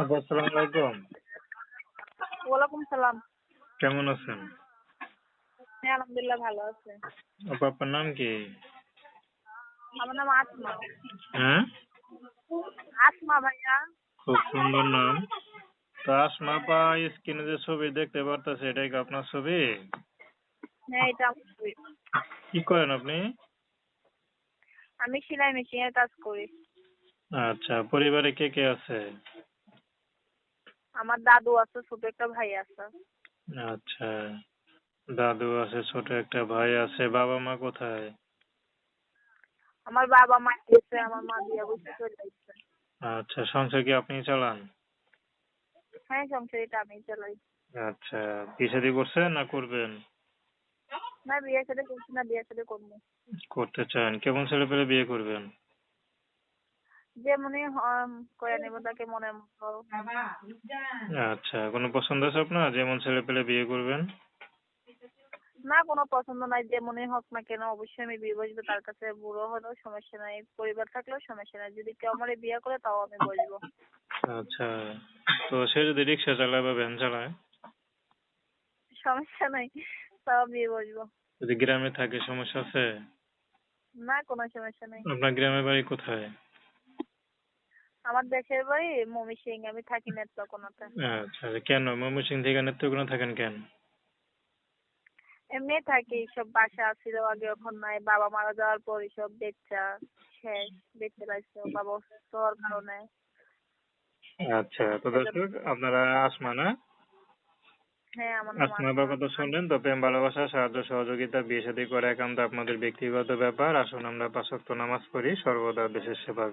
আপু আসসালামু আলাইকুম। ওয়ালাইকুম সালাম। কেমন আছেন? হ্যাঁ আলহামদুলিল্লাহ ভালো আছে। আপু আপনার নাম কি? আমার নাম আসমা। হ্যাঁ? আসমা ভাইয়া। খুব সুন্দর নাম। তো আসমা আপা স্ক্রিনে যে ছবি দেখতে পারতেছে এটাই কি আপনার ছবি? হ্যাঁ এটা আমার ছবি। কি করেন আপনি? আমি সেলাই মেশিনের কাজ করি। আচ্ছা পরিবারে কে কে আছে? আমার দাদু আছে ছোট একটা ভাই আছে। আচ্ছা দাদু আছে ছোট একটা ভাই আছে বাবা মা কোথায়? আমার বাবা মা গেছে আমার মা বিয়ে বসে চলে যাচ্ছে আচ্ছা সংসার কি আপনি চালান? হ্যাঁ সংসার এটা আমি চালাই। আচ্ছা বিয়ে শাদী করছেন না করবেন? না বিয়ে সাথে করছি না বিয়ে সাথে করব। করতে চান কেমন ছেলে পেলে বিয়ে করবেন? যে মনে হয় করে নেব তাকে মনে মতো আচ্ছা কোনো পছন্দ আছে আপনার? যেমন ছেলে পেলে বিয়ে করবেন? না কোনো পছন্দ নাই যে মনে হোক না কেন অবশ্যই আমি বিয়ে বসবো তার কাছে বুড়ো হলেও সমস্যা নাই পরিবার থাকলেও সমস্যা নাই যদি কেউ আমার বিয়ে করে তাও আমি বসবো। আচ্ছা তো সে যদি রিক্সা চালায় বা ভ্যান চালায়? সমস্যা নাই তাও বিয়ে বসবো। যদি গ্রামে থাকে সমস্যা আছে? না কোনো সমস্যা নাই। আপনার গ্রামের বাড়ি কোথায়? আমার দেশের বাড়ি মমি সিং আমি থাকি নেত্রকোনাতে। আচ্ছা কেন? ময়মনসিং থেকে নেত্রকোনা থাকেন কেন? এমনি থাকি সব বাসা ছিল আগে এখন নাই। বাবা মারা যাওয়ার পর সব বেচা শেষ বেচে লাগছে বাবা অসুস্থ হওয়ার কারণে। আচ্ছা তো দর্শক আপনারা আসমা না? হ্যাঁ আমার নাম আসমা আসমা। ব্যাপার তো শুনলেন তো প্রেম ভালোবাসা সাহায্য সহযোগিতা বিয়ে শাদী করা একান্ত আপনাদের ব্যক্তিগত ব্যাপার। আসুন আমরা পাঁচ নামাজ পড়ি সর্বদা দেশের সেবা করি।